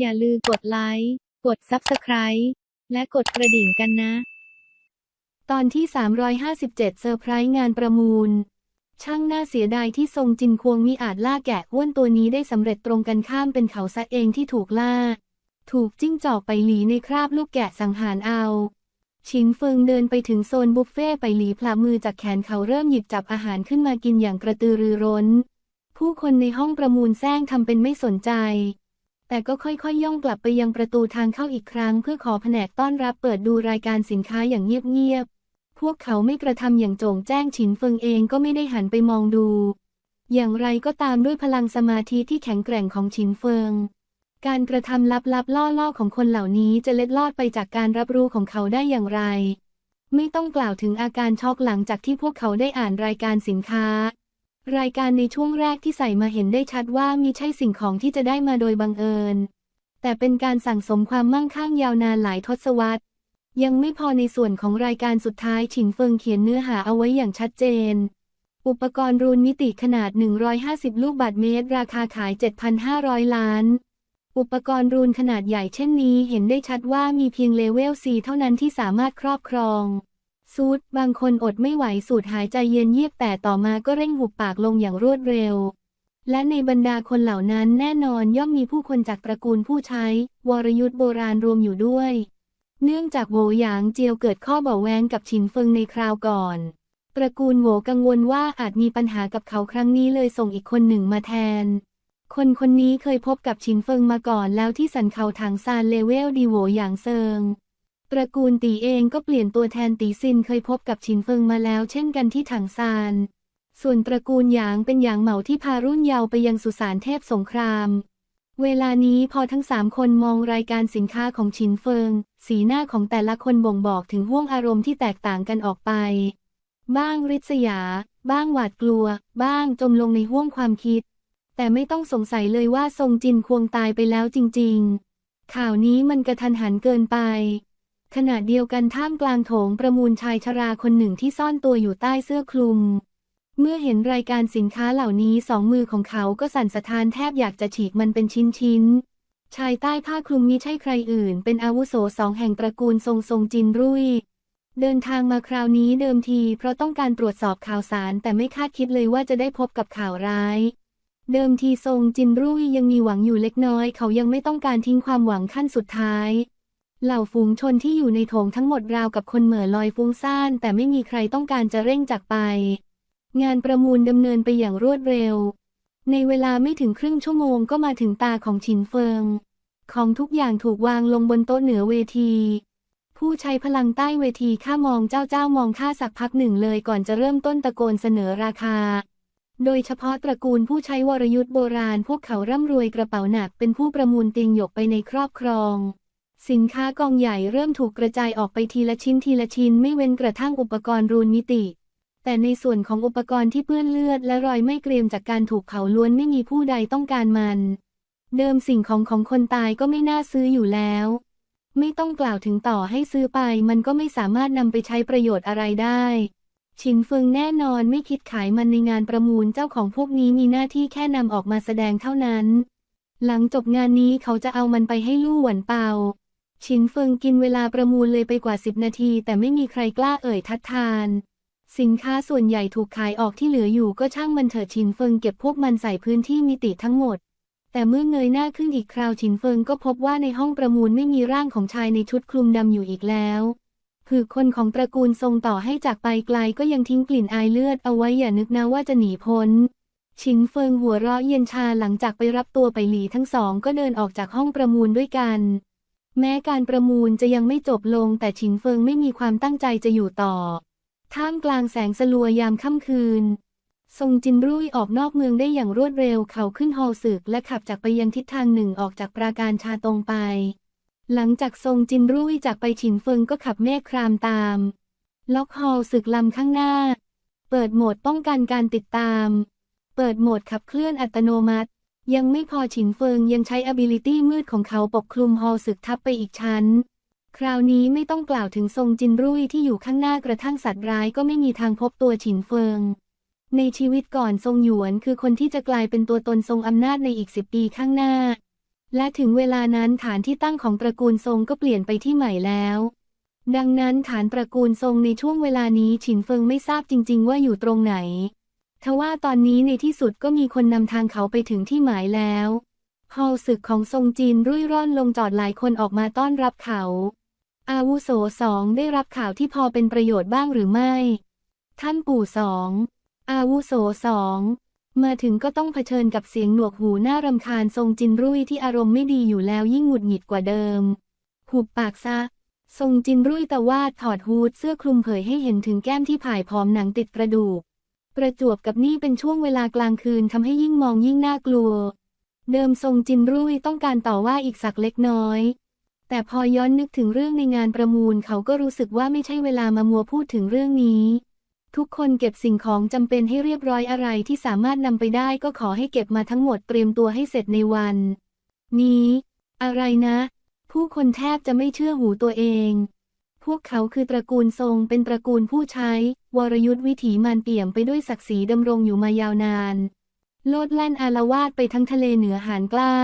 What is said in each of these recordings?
อย่าลืมกดไลค์ กด Subscribe และกดกระดิ่งกันนะ ตอนที่ 357 เซอร์ไพรส์งานประมูล ช่างน่าเสียดายที่ทรงจินควงมีอาจล่าแกะอ้วนตัวนี้ได้สำเร็จตรงกันข้ามเป็นเขาซะเองที่ถูกล่า ถูกจิ้งจอกไปหลีในคราบลูกแกะสังหารเอาชินเฟิงเดินไปถึงโซนบุฟเฟ่ไปหลีพลามือจากแขนเขาเริ่มหยิบจับอาหารขึ้นมากินอย่างกระตือรือร้น ผู้คนในห้องประมูลแซงทำเป็นไม่สนใจ แต่ก็ค่อยๆย่องกลับไปยังประตูทางเข้าอีกครั้ง เพื่อขอแผนกต้อนรับเปิดดูรายการสินค้าอย่างเงียบๆ พวกเขาไม่กระทำอย่างโจงแจ้งฉินเฟิงเองก็ไม่ได้หันไปมองดู อย่างไรก็ตามด้วยพลังสมาธิที่แข็งแกร่งของฉินเฟิง การกระทำลับๆล่อๆของคนเหล่านี้จะเล็ดลอดไปจากการรับรู้ของเขาได้อย่างไร ไม่ต้องกล่าวถึงอาการช็อกหลังจากที่พวกเขาได้อ่านรายการสินค้า รายการในช่วงแรกที่ใส่มาเห็นได้ชัดว่ามีใช่สิ่งของที่จะได้มาโดยบังเอิญ แต่เป็นการสั่งสมความมั่งคั่งยาวนานหลายทศวรรษ ยังไม่พอในส่วนของรายการสุดท้ายฉินเฟิงเขียนเนื้อหาเอาไว้อย่างชัดเจน อุปกรณ์รูนมิติขนาด 150 ลูกบาทเมตร ราคาขาย 7,500 ล้าน อุปกรณ์รูนขนาดใหญ่เช่นนี้เห็นได้ชัดว่ามีเพียงเลเวล4เท่านั้นที่สามารถครอบครอง ซูดบางคนอดไม่ไหวสูดหายใจเย็นเยียบแต่ต่อมาก็เร่งหุบปากลงอย่างรวดเร็ว และในบรรดาคนเหล่านั้นแน่นอนย่อมมีผู้คนจากตระกูลผู้ใช้ วรยุทธ์โบราณรวมอยู่ด้วย เนื่องจากโหวหยางเจียวเกิดข้อเบาแวงกับฉินเฟิงในคราวก่อน ตระกูลโหวกังวลว่าอาจมีปัญหากับเขาครั้งนี้เลยส่งอีกคนหนึ่งมาแทนคนคนนี้เคยพบกับฉินเฟิงมาก่อนแล้วที่สันเขาถังซานเลเวลดีโวหยางเซิง ตระกูลตีเองก็เปลี่ยนตัวแทนตีซินเคยพบกับฉินเฟิงมาแล้วเช่นกันที่ถังซาน ส่วนตระกูลหยางเป็นหยางเหมาที่พารุ่นเยาว์ไปยังสุสานเทพสงคราม เวลานี้พอทั้งสามคนมองรายการสินค้าของฉินเฟิง สีหน้าของแต่ละคนบ่งบอกถึงห่วงอารมณ์ที่แตกต่างกันออกไป บ้างริษยา บ้างหวาดกลัว บ้างจมลงในห่วงความคิด แต่ไม่ต้องสงสัยเลยว่าทรงจินควงตายไปแล้วจริง ๆ ข่าวนี้มันกระทันหันเกินไป ขณะเดียวกันท่ามกลางโถงประมูลชายชราคนหนึ่งที่ซ่อนตัวอยู่ใต้เสื้อคลุม เมื่อเห็นรายการสินค้าเหล่านี้สองมือของเขาก็สั่นสะท้านแทบอยากจะฉีกมันเป็นชิ้นๆ ชายใต้ผ้าคลุมนี้ใช่ใครอื่น เป็นอาวุโสสองแห่งตระกูลทรงทรงจินรุ่ยเดินทางมาคราวนี้เดิมทีเพราะต้องการตรวจสอบข่าวสาร แต่ไม่คาดคิดเลยว่าจะได้พบกับข่าวร้าย เดิมทีทรงจินรุ่ยยังมีหวังอยู่เล็กน้อย เขายังไม่ต้องการทิ้งความหวังขั้นสุดท้าย เหล่าฝูงชนที่อยู่ในโถงทั้งหมดราวกับคนเหม่อลอยฟุ้งซ่าน แต่ไม่มีใครต้องการจะเร่งจากไป งานประมูลดำเนินไปอย่างรวดเร็ว ในเวลาไม่ถึงครึ่งชั่วโมงก็มาถึงตาของชินเฟิง ของทุกอย่างถูกวางลงบนโต๊ะเหนือเวที ผู้ใช้พลังใต้เวทีข้ามองเจ้าเจ้ามองข้าสักพักหนึ่งเลยก่อนจะเริ่มต้นตะโกนเสนอราคาโดยเฉพาะตระกูลผู้ใช้วรยุทธ์โบราณ พวกเขาร่ำรวยกระเป๋าหนักเป็นผู้ประมูลเตียงหยกไปในครอบครอง สินค้ากองใหญ่เริ่มถูกกระจายออกไปทีละชิ้นทีละชิ้นไม่เว้นกระทั่งอุปกรณ์รูนมิติ แต่ในส่วนของอุปกรณ์ที่เปื้อนเลือดและรอยไม่เกรียมจากการถูกเผาล้วนไม่มีผู้ใดต้องการมัน เดิมสิ่งของของคนตายก็ไม่น่าซื้ออยู่แล้ว ไม่ต้องกล่าวถึงต่อให้ซื้อไป มันก็ไม่สามารถนำไปใช้ประโยชน์อะไรได้ ชินเฟิงแน่นอนไม่คิดขายมันในงานประมูลเจ้าของพวกนี้มีหน้าที่แค่นำออกมาแสดงเท่านั้น หลังจบงานนี้เขาจะเอามันไปให้ลู่หวนเปา ชินเฟิงกินเวลาประมูลเลยไปกว่าสิบนาที แต่ไม่มีใครกล้าเอ่ยทัดทาน สินค้าส่วนใหญ่ถูกขายออกที่เหลืออยู่ก็ช่างมันเถิดชินเฟิงเก็บพวกมันใส่พื้นที่มิติทั้งหมด แต่เมื่อเงยหน้าขึ้นอีกคราวชินเฟิงก็พบว่าในห้องประมูลไม่มีร่างของชายในชุดคลุมดำอยู่อีกแล้วผือคนของตระกูลทรงต่อให้จากไปไกลก็ยังทิ้งกลิ่นอายเลือดเอาไว้อย่านึกนะว่าจะหนีพ้น ชินเฟิงหัวเราะเย็นชาหลังจากไปรับตัวไปหลีทั้งสองก็เดินออกจากห้องประมูลด้วยกัน แม้การประมูลจะยังไม่จบลงแต่ชินเฟิงไม่มีความตั้งใจจะอยู่ต่อ ท่ามกลางแสงสลัวยามค่ำคืน ทรงจินรุ่ยออกนอกเมืองได้อย่างรวดเร็วเขาขึ้นฮอลศึกและขับจากไปยังทิศทางหนึ่งออกจากปราการชาตรงไป หลังจากทรงจินรุ่ยจากไปฉินเฟิงก็ขับเมฆครามตาม ล็อกฮอลศึกลำข้างหน้า เปิดโหมดป้องกันการติดตาม เปิดโหมดขับเคลื่อนอัตโนมัติ ยังไม่พอฉินเฟิงยังใช้ ability มืดของเขาปกคลุมฮอลศึกทับไปอีกชั้น คราวนี้ไม่ต้องกล่าวถึงทรงจินรุ่ยที่อยู่ข้างหน้ากระทั่งสัตว์ร้ายก็ไม่มีทางพบตัวฉินเฟิง ในชีวิตก่อนทรงหยวนคือคนที่จะกลายเป็นตัวตนทรงอำนาจในอีกสิบปีข้างหน้า และถึงเวลานั้นฐานที่ตั้งของตระกูลทรงก็เปลี่ยนไปที่ใหม่แล้ว ดังนั้นฐานตระกูลทรงในช่วงเวลานี้ฉินเฟิงไม่ทราบจริง ๆ ว่าอยู่ตรงไหน ทว่าตอนนี้ในที่สุดก็มีคนนำทางเขาไปถึงที่หมายแล้วฮอลศึกของทรงจีนรุ่ยร่อนลงจอดหลายคนออกมาต้อนรับเขา อาวุโสสองได้รับข่าวที่พอเป็นประโยชน์บ้างหรือไม่ ท่านปู่สองอาวุโสสองมาถึงก็ต้องเผชิญกับเสียงหนวกหูน่ารำคาญทรงจินรุ่ยที่อารมณ์ไม่ดีอยู่แล้วยิ่งหงุดหงิดกว่าเดิม หุบปากซะ ทรงจินรุ่ยตะวาดถอดฮูดเสื้อคลุมเผยให้เห็นถึงแก้มที่ผายผอมหนังติดกระดูก ประจวบกับนี่เป็นช่วงเวลากลางคืนทำให้ยิ่งมองยิ่งน่ากลัว เดิมทรงจินรุ่ยต้องการต่อว่าอีกสักเล็กน้อย แต่พอย้อนนึกถึงเรื่องในงานประมูลเขาก็รู้สึกว่าไม่ใช่เวลามามัวพูดถึงเรื่องนี้ ทุกคนเก็บสิ่งของจำเป็นให้เรียบร้อยอะไรที่สามารถนำไปได้ก็ขอให้เก็บมาทั้งหมดเตรียมตัวให้เสร็จในวัน นี้ อะไรนะ ผู้คนแทบจะไม่เชื่อหูตัวเอง พวกเขาคือตระกูลทรงเป็นตระกูลผู้ใช้ วรยุทธวิถีมันเปี่ยมไปด้วยศักดิ์ศรีดำรงอยู่มายาวนาน โลดแล่นอารวาสไปทั้งทะเลเหนือหานกล้า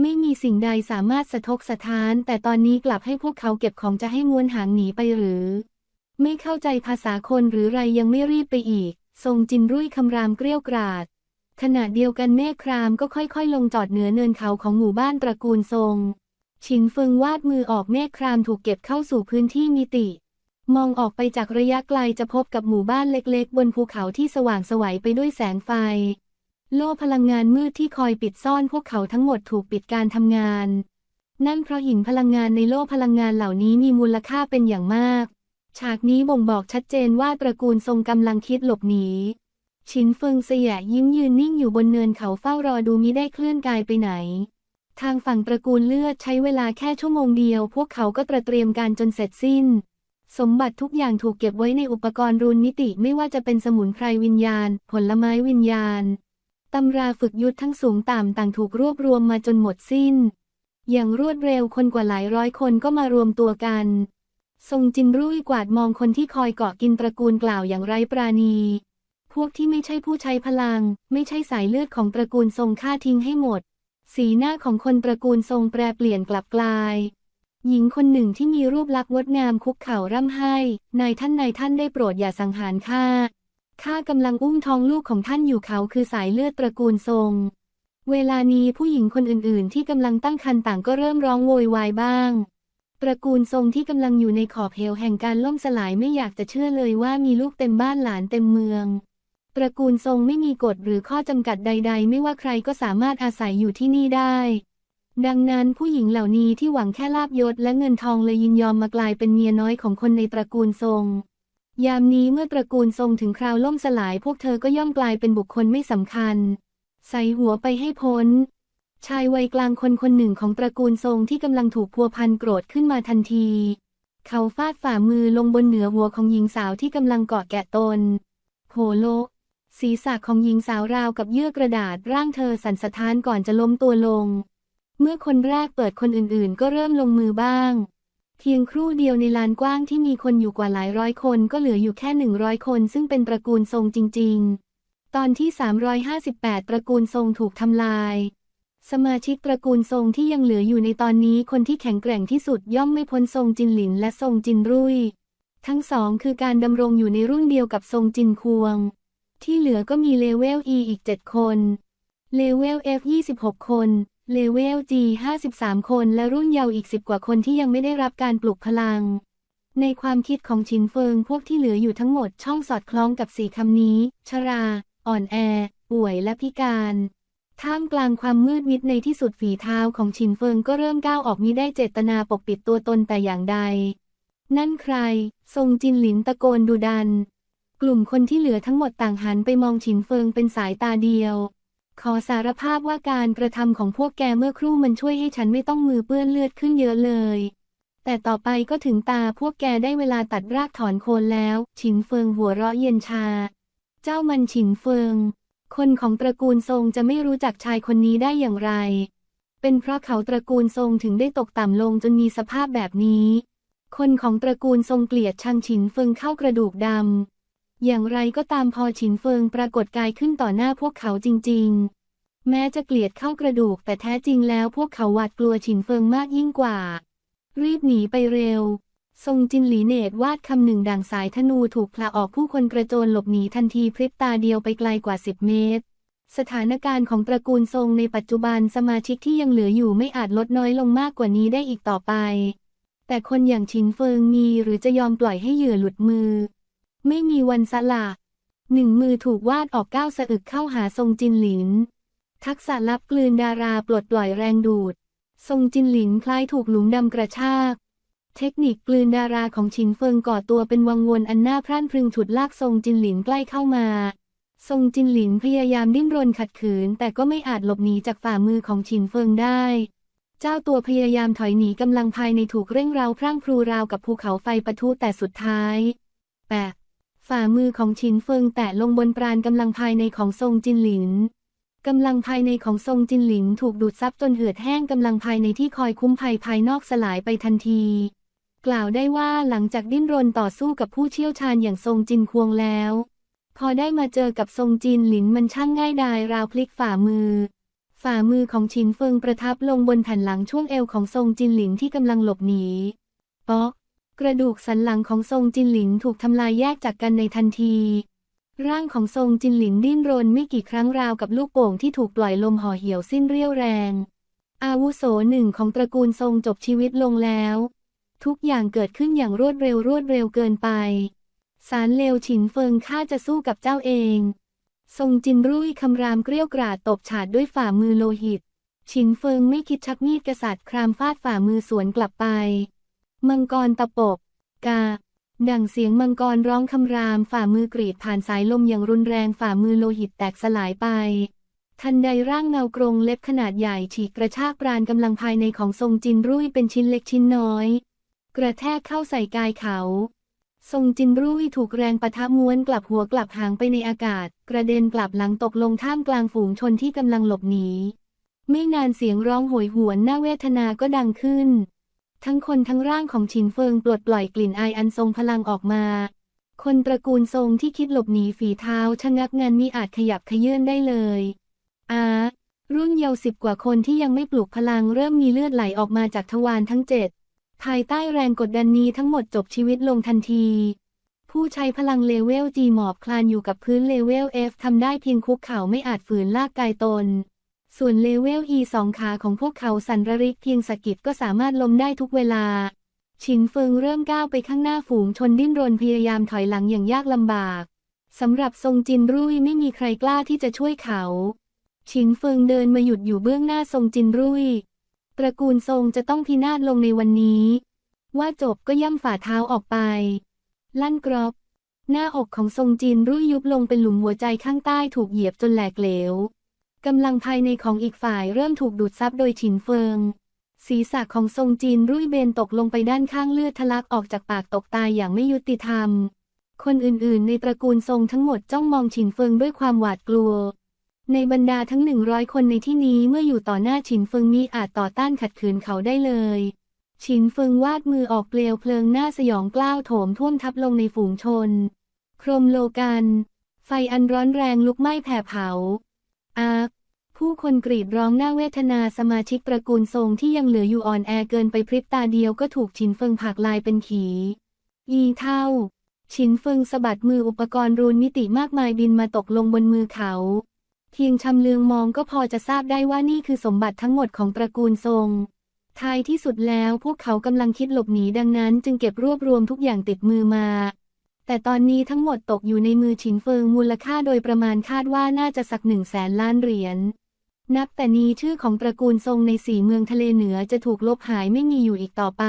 ไม่มีสิ่งใดสามารถสะทกสะท้าน แต่ตอนนี้กลับให้พวกเขาเก็บของจะให้ม้วนหางหนีไปหรือ ไม่เข้าใจภาษาคนหรือไรยังไม่รีบไปอีก ทรงจินรุ่ยคำรามเกลี้ยวกราดขณะเดียวกันเมฆครามก็ค่อยๆ ลงจอดเหนือเนินเขาของหมู่บ้านตระกูลทรง ชินเฟิงวาดมือออกเมฆครามถูกเก็บเข้าสู่พื้นที่มิติ มองออกไปจากระยะไกลจะพบกับหมู่บ้านเล็กๆ บนภูเขาที่สว่างสวัยไปด้วยแสงไฟ โล่พลังงานมืดที่คอยปิดซ่อนพวกเขาทั้งหมดถูกปิดการทำงาน นั่นเพราะหินพลังงานในโล่พลังงานเหล่านี้มีมูลค่าเป็นอย่างมาก ฉากนี้บ่งบอกชัดเจนว่าตระกูลทรงกำลังคิดหลบหนีชินเฟิงเสยยิ้มยืนนิ่งอยู่บนเนินเขาเฝ้ารอดูมิได้เคลื่อนกายไปไหน ทางฝั่งตระกูลเลือดใช้เวลาแค่ชั่วโมงเดียว พวกเขาก็ตระเตรียมการจนเสร็จสิ้น สมบัติทุกอย่างถูกเก็บไว้ในอุปกรณ์รูนนิติไม่ว่าจะเป็นสมุนไพรวิญญาณ ผลไม้วิญญาณตำราฝึกยุทธทั้งสูงต่ำต่างถูกรวบรวมมาจนหมดสิ้น อย่างรวดเร็วคนกว่าหลายร้อยคนก็มารวมตัวกัน ทรงจินรุ่ยกวาดมองคนที่คอยเกาะกินตระกูลกล่าวอย่างไร้ปราณี พวกที่ไม่ใช่ผู้ใช้พลัง ไม่ใช่สายเลือดของตระกูลทรงฆ่าทิ้งให้หมด สีหน้าของคนตระกูลทรงแปรเปลี่ยนกลับกลาย หญิงคนหนึ่งที่มีรูปลักษณ์งดงามคุกเข่าร่ำไห้ นายท่านนายท่านได้โปรดอย่าสังหารข้า ข้ากำลังอุ้มท้องลูกของท่านอยู่เขาคือสายเลือดตระกูลทรง เวลานี้ผู้หญิงคนอื่นๆ ที่กำลังตั้งครรภ์ต่างก็เริ่มร้องโวยวายบ้าง ตระกูลทรงที่กำลังอยู่ในขอบเหวแห่งการล่มสลายไม่อยากจะเชื่อเลยว่ามีลูกเต็มบ้านหลานเต็มเมือง ระกูลทรงไม่มีกฎหรือข้อจำกัดใด ๆ ไม่ว่าใครก็สามารถอาศัยอยู่ที่นี่ได้ ดังนั้นผู้หญิงเหล่านี้ที่หวังแค่ลาบยศและเงินทองเลยยินยอมมากลายเป็นเมียน้อยของคนในตระกูลทรง ยามนี้เมื่อตระกูลทรงถึงคราวล่มสลายพวกเธอก็ย่อมกลายเป็นบุคคลไม่สำคัญ ใส่หัวไปให้พ้น ชายวัยกลางคนคนหนึ่งของตระกูลทรงที่กำลังถูกพัวพันโกรธขึ้นมาทันที เขาฟาดฝ่ามือลงบนเหนือหัวของหญิงสาวที่กำลังเกาะแกะตนโหโล ศีรษะของหญิงสาวราวกับเยื่อกระดาษร่างเธอสั่นสะท้านก่อนจะล้มตัวลง เมื่อคนแรกเปิดคนอื่นๆ ก็เริ่มลงมือบ้าง เพียงครู่เดียวในลานกว้างที่มีคนอยู่กว่าหลายร้อยคนก็เหลืออยู่แค่หนึ่งร้อยคนซึ่งเป็นตระกูลทรงจริง ๆ ตอนที่ 358 ตระกูลทรงถูกทำลาย สมาชิกตระกูลทรงที่ยังเหลืออยู่ในตอนนี้คนที่แข็งแกร่งที่สุดย่อมไม่พ้นทรงจินหลินและทรงจินรุ่ย ทั้งสองคือการดำรงอยู่ในรุ่นเดียวกับทรงจินควง ที่เหลือก็มีเลเวล E อีก 7 คน เลเวล F 26 คน เลเวล G 53 คน และรุ่นเยาว์อีก 10 กว่าคนที่ยังไม่ได้รับการปลุกพลัง ในความคิดของชินเฟิงพวกที่เหลืออยู่ทั้งหมดช่องสอดคล้องกับสี่คำนี้ ชรา อ่อนแอ ป่วยและพิการ ท่ามกลางความมืดมิดในที่สุดฝีเท้าของชินเฟิงก็เริ่มก้าวออกมิได้เจตนาปกปิดตัวตนแต่อย่างใด นั่นใคร ทรงจินหลินตะโกนดุดัน กลุ่มคนที่เหลือทั้งหมดต่างหันไปมองฉินเฟิงเป็นสายตาเดียว ขอสารภาพว่าการกระทำของพวกแกเมื่อครู่มันช่วยให้ฉันไม่ต้องมือเปื้อนเลือดขึ้นเยอะเลย แต่ต่อไปก็ถึงตาพวกแกได้เวลาตัดรากถอนโคนแล้ว ฉินเฟิงหัวเราะเย็นชา เจ้ามันฉินเฟิง คนของตระกูลทรงจะไม่รู้จักชายคนนี้ได้อย่างไร เป็นเพราะเขาตระกูลทรงถึงได้ตกต่ำลงจนมีสภาพแบบนี้ คนของตระกูลทรงเกลียดชังฉินเฟิงเข้ากระดูกดำ อย่างไรก็ตามพอฉินเฟิงปรากฏกายขึ้นต่อหน้าพวกเขาจริง ๆ แม้จะเกลียดเข้ากระดูกแต่แท้จริงแล้วพวกเขาหวาดกลัวฉินเฟิงมากยิ่งกว่า รีบหนีไปเร็ว ทรงจินหลีเนตวาดคำหนึ่งดังสายธนูถูกพลาออกผู้คนกระโจนหลบหนีทันทีพริบตาเดียวไปไกลกว่า 10 เมตร สถานการณ์ของตระกูลทรงในปัจจุบันสมาชิกที่ยังเหลืออยู่ไม่อาจลดน้อยลงมากกว่านี้ได้อีกต่อไป แต่คนอย่างชินเฟิงมีหรือจะยอมปล่อยให้เหยื่อหลุดมือ ไม่มีวันสละหนึ่งมือถูกวาดออกก้าวสะอึกเข้าหาทรงจินหลิน ทักษะลับกลืนดาราปลดปล่อยแรงดูด ทรงจินหลินคล้ายถูกหลุมดำกระชาก เทคนิคกลืนดาราของชินเฟิงก่อตัวเป็นวังวนอันน่าพรั่นพรึงฉุดลากทรงจินหลินใกล้เข้ามา ทรงจินหลินพยายามดิ้นรนขัดขืน แต่ก็ไม่อาจหลบหนีจากฝ่ามือของชินเฟิงได้ เจ้าตัวพยายามถอยหนีกำลังภายในถูกเร่งเร้าพรั่งพรูราวกับภูเขาไฟปะทุแต่สุดท้ายแปะ ฝ่ามือของชินเฟิงแตะลงบนปราณกำลังภายในของทรงจินหลินกำลังภายในของทรงจินหลินถูกดูดซับจนเหือดแห้งกำลังภายในที่คอยคุ้มภัยภายนอกสลายไปทันที กล่าวได้ว่าหลังจากดิ้นรนต่อสู้กับผู้เชี่ยวชาญอย่างทรงจินควงแล้ว พอได้มาเจอกับทรงจินหลินมันช่างง่ายดายราวพลิกฝ่ามือ ฝ่ามือของชินเฟิงประทับลงบนแผ่นหลังช่วงเอวของทรงจินหลินที่กำลังหลบหนีป๊อก กระดูกสันหลังของทรงจินหลินถูกทำลายแยกจากกันในทันที ร่างของทรงจินหลินดิ้นรนไม่กี่ครั้งราวกับลูกโป่งที่ถูกปล่อยลมห่อเหี่ยวสิ้นเรี่ยวแรง อาวุโสหนึ่งของตระกูลทรงจบชีวิตลงแล้ว ทุกอย่างเกิดขึ้นอย่างรวดเร็วรวดเร็วเกินไป สารเลวฉินเฟิงข้าจะสู้กับเจ้าเอง ทรงจินรุ่ยคำรามเกรี้ยวกราดตบฉาดด้วยฝ่ามือโลหิต ฉินเฟิงไม่คิดชักมีดกษัตริย์ครามฟาดฝ่ามือสวนกลับไป มังกรตะปบ กา ดังเสียงมังกรร้องคำรามฝ่ามือกรีดผ่านสายลมอย่างรุนแรงฝ่ามือโลหิตแตกสลายไป ทันใดร่างเงากรงเล็บขนาดใหญ่ฉีกกระชากปราณกำลังภายในของทรงจินรุ่ยเป็นชิ้นเล็กชิ้นน้อย กระแทกเข้าใส่กายเขาทรงจินรุ่ยถูกแรงปะทะม้วนกลับหัวกลับหางไปในอากาศ กระเด็นกลับหลังตกลงท่ามกลางฝูงชนที่กำลังหลบหนี ไม่นานเสียงร้องโหยหวนน่าเวทนาก็ดังขึ้น ทั้งคนทั้งร่างของฉินเฟิงปลดปล่อยกลิ่นอายอันทรงพลังออกมา คนตระกูลทรงที่คิดหลบหนีฝีเท้าชะงักงันมิอาจขยับขยื่นได้เลยอารุ่นเยาว์สิบกว่าคนที่ยังไม่ปลุกพลังเริ่มมีเลือดไหลออกมาจากทวารทั้งเจ็ดภายใต้แรงกดดันนี้ทั้งหมดจบชีวิตลงทันที ผู้ใช้พลังเลเวลจีหมอบคลานอยู่กับพื้นเลเวล F ทำได้เพียงคุกเข่าไม่อาจฝืนลากกายตน ส่วนเลเวล E สองขาของพวกเขาสันระริกเพียงสะกิดก็สามารถล้มได้ทุกเวลา ชินเฟิงเริ่มก้าวไปข้างหน้าฝูงชนดิ้นรนพยายามถอยหลังอย่างยากลำบากสำหรับทรงจินรุ่ยไม่มีใครกล้าที่จะช่วยเขา ชินเฟิงเดินมาหยุดอยู่เบื้องหน้าทรงจินรุ่ยตระกูลทรงจะต้องพินาศลงในวันนี้ ว่าจบก็ย่ำฝ่าเท้าออกไป ลั่นกรอบ หน้าอกของทรงจีนรุ่ยยุบลงเป็นหลุมหัวใจข้างใต้ถูกเหยียบจนแหลกเหลว กำลังภายในของอีกฝ่ายเริ่มถูกดูดซับโดยฉินเฟิง ศีรษะของทรงจีนรุ่ยเบนตกลงไปด้านข้างเลือดทะลักออกจากปากตกตายอย่างไม่ยุติธรรม คนอื่นๆ ในตระกูลทรงทั้งหมดจ้องมองฉินเฟิงด้วยความหวาดกลัว ในบรรดาทั้งหนึ่งร้อยคนในที่นี้เมื่ออยู่ต่อหน้าฉินเฟิงมีอาจต่อต้านขัดขืนเขาได้เลยฉินเฟิงวาดมือออกเปลวเพลิงหน้าสยองกล้าวโถมท่วมทับลงในฝูงชน โครมโลกัน ไฟอันร้อนแรงลุกไหม้แผ่เผา อาร์ผู้คนกรีดร้องหน้าเวทนาสมาชิกตระกูลทรงที่ยังเหลืออยู่อ่อนแอเกินไปพริบตาเดียวก็ถูกฉินเฟิงผักลายเป็นขี อีเท่า ฉินเฟิงสะบัดมืออุปกรณ์รูนมิติมากมายบินมาตกลงบนมือเขา เพียงชำเลืองมองก็พอจะทราบได้ว่านี่คือสมบัติทั้งหมดของตระกูลทรงท้ายที่สุดแล้วพวกเขากำลังคิดหลบหนีดังนั้นจึงเก็บรวบรวมทุกอย่างติดมือมา แต่ตอนนี้ทั้งหมดตกอยู่ในมือฉินเฟิงมูลค่าโดยประมาณคาดว่าน่าจะสักหนึ่งแสนล้านเหรียญ นับแต่นี้ชื่อของตระกูลทรงในสี่เมืองทะเลเหนือจะถูกลบหายไม่มีอยู่อีกต่อไป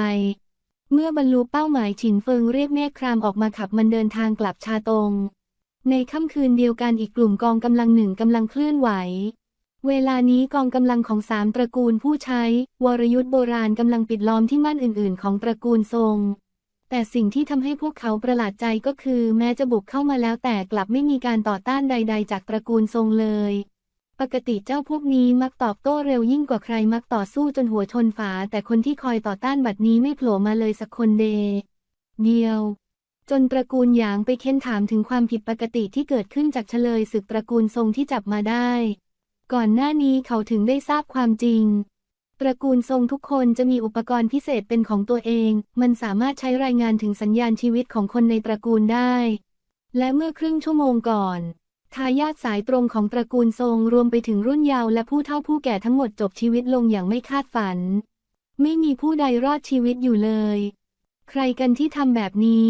เมื่อบรรลุเป้าหมายฉินเฟิงเรียกเมฆครามออกมาขับมันเดินทางกลับชาตง ในค่ำคืนเดียวกันอีกกลุ่มกองกำลังหนึ่งกำลังเคลื่อนไหวเวลานี้กองกำลังของสามตระกูลผู้ใช้ วรยุทธ์โบราณกำลังปิดล้อมที่มั่นอื่น ๆ ของตระกูลทรง แต่สิ่งที่ทำให้พวกเขาประหลาดใจก็คือแม้จะบุกเข้ามาแล้วแต่กลับไม่มีการต่อต้านใด ๆ จากตระกูลทรงเลย ปกติเจ้าพวกนี้มักตอบโต้เร็วยิ่งกว่าใครมักต่อสู้จนหัวชนฝา แต่คนที่คอยต่อต้านบัดนี้ไม่โผล่มาเลยสักคนเดเดียว จนตระกูลหยางไปเค้นถามถึงความผิดปกติที่เกิดขึ้นจากเฉลยศึกตระกูลทรงที่จับมาได้ ก่อนหน้านี้เขาถึงได้ทราบความจริง ระกูลทรงทุกคนจะมีอุปกรณ์พิเศษเป็นของตัวเอง มันสามารถใช้รายงานถึงสัญญาณชีวิตของคนในตระกูลได้ และเมื่อครึ่งชั่วโมงก่อนทายาทสายตรงของตระกูลทรงรวมไปถึงรุ่นเยาว์และผู้เฒ่าผู้แก่ทั้งหมดจบชีวิตลงอย่างไม่คาดฝัน ไม่มีผู้ใดรอดชีวิตอยู่เลย ใครกันที่ทำแบบนี้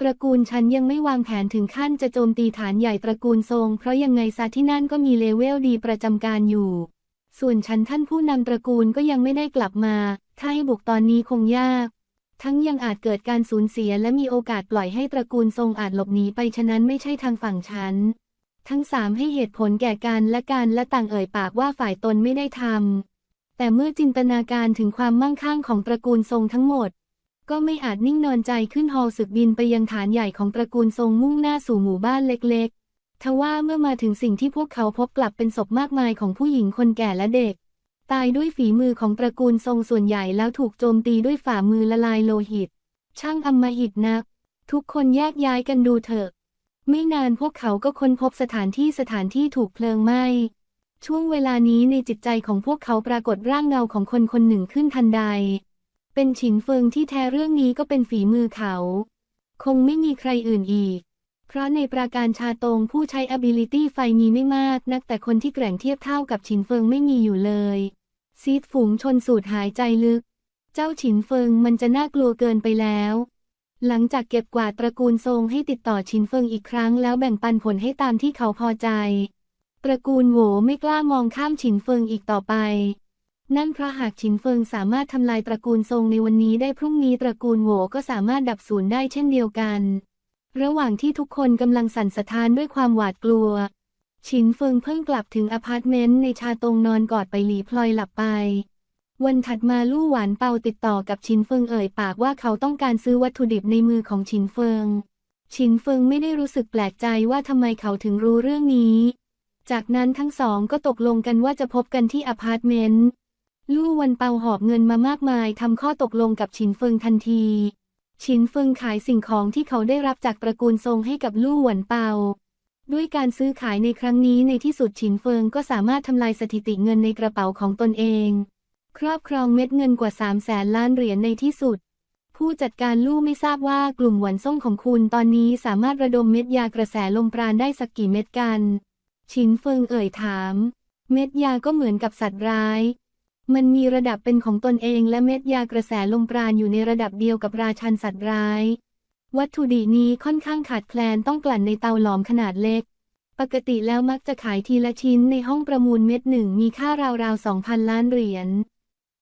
ตระกูลฉันยังไม่วางแผนถึงขั้นจะโจมตีฐานใหญ่ตระกูลทรง เพราะยังไงซะที่นั่นก็มีเลเวลดีประจำการอยู่ ส่วนฉันท่านผู้นำตระกูลก็ยังไม่ได้กลับมา ถ้าให้บุกตอนนี้คงยาก ทั้งยังอาจเกิดการสูญเสียและมีโอกาสปล่อยให้ตระกูลทรงอาจหลบหนีไปฉะนั้นไม่ใช่ทางฝั่งฉัน ทั้งสามให้เหตุผลแก่กันและกันและต่างเอ่ยปากว่าฝ่ายตนไม่ได้ทำ แต่เมื่อจินตนาการถึงความมั่งคั่งของตระกูลทรงทั้งหมด ก็ไม่อาจนิ่งนอนใจขึ้นฮอศึกบินไปยังฐานใหญ่ของตระกูลทรงมุ่งหน้าสู่หมู่บ้านเล็ก ทว่าเมื่อมาถึงสิ่งที่พวกเขาพบกลับเป็นศพมากมายของผู้หญิงคนแก่และเด็ก ตายด้วยฝีมือของตระกูลทรงส่วนใหญ่แล้วถูกโจมตีด้วยฝ่ามือละลายโลหิต ช่างอำมหิตนัก ทุกคนแยกย้ายกันดูเถอะ ไม่นานพวกเขาก็ค้นพบสถานที่สถานที่ถูกเพลิงไหม้ช่วงเวลานี้ในจิตใจของพวกเขาปรากฏร่างเงาของคนคนหนึ่งขึ้นทันใด เป็นฉินเฟิงที่แท้เรื่องนี้ก็เป็นฝีมือเขา คงไม่มีใครอื่นอีก เพราะในปราการชาตงผู้ใช้ ability ไฟมีไม่มากนักแต่คนที่แกร่งเทียบเท่ากับฉินเฟิงไม่มีอยู่เลย ซีดฝูงชนสูดหายใจลึก เจ้าฉินเฟิงมันจะน่ากลัวเกินไปแล้ว หลังจากเก็บกวาดตระกูลทรงให้ติดต่อฉินเฟิงอีกครั้งแล้วแบ่งปันผลให้ตามที่เขาพอใจ ตระกูลโหวไม่กล้ามองข้ามฉินเฟิงอีกต่อไป นั่นเพราะหากฉินเฟิงสามารถทำลายตระกูลทรงในวันนี้ได้พรุ่งนี้ตระกูลโหวก็สามารถดับสูญได้เช่นเดียวกัน ระหว่างที่ทุกคนกำลังสั่นสะท้านด้วยความหวาดกลัวฉินเฟิงเพิ่งกลับถึงอพาร์ตเมนต์ในชาตงนอนกอดไปหลีพลอยหลับไป วันถัดมาลู่หวานเปาติดต่อกับชินเฟิงเอ่ยปากว่าเขาต้องการซื้อวัตถุดิบในมือของชินเฟิง ชินเฟิงไม่ได้รู้สึกแปลกใจว่าทำไมเขาถึงรู้เรื่องนี้ จากนั้นทั้งสองก็ตกลงกันว่าจะพบกันที่อพาร์ตเมนต์ลู่วันเปาหอบเงินมามากมายทำข้อตกลงกับชินเฟิงทันที ชินเฟิงขายสิ่งของที่เขาได้รับจากตระกูลทรงให้กับลู่หวนเปา ด้วยการซื้อขายในครั้งนี้ในที่สุดชินเฟิงก็สามารถทำลายสถิติเงินในกระเป๋าของตนเอง ครอบครองเม็ดเงินกว่า3 0 0แสนล้านเหรียญในที่สุด ผู้จัดการลู่ไม่ทราบว่ากลุ่มหวนส่งของคุณตอนนี้สามารถระดมเม็ดยากระแสลมปราณได้สักกี่เม็ดกัน ชินเฟิงเอ่ยถาม เม็ดยาก็เหมือนกับสัตว์ร้าย มันมีระดับเป็นของตนเองและเม็ดยากระแสลมปราณอยู่ในระดับเดียวกับราชันสัตว์ร้าย วัตถุดิบนี้ค่อนข้างขาดแคลนต้องกลั่นในเตาหลอมขนาดเล็ก ปกติแล้วมักจะขายทีละชิ้นในห้องประมูลเม็ดหนึ่งมีค่าราวๆ2,000 ล้านเหรียญ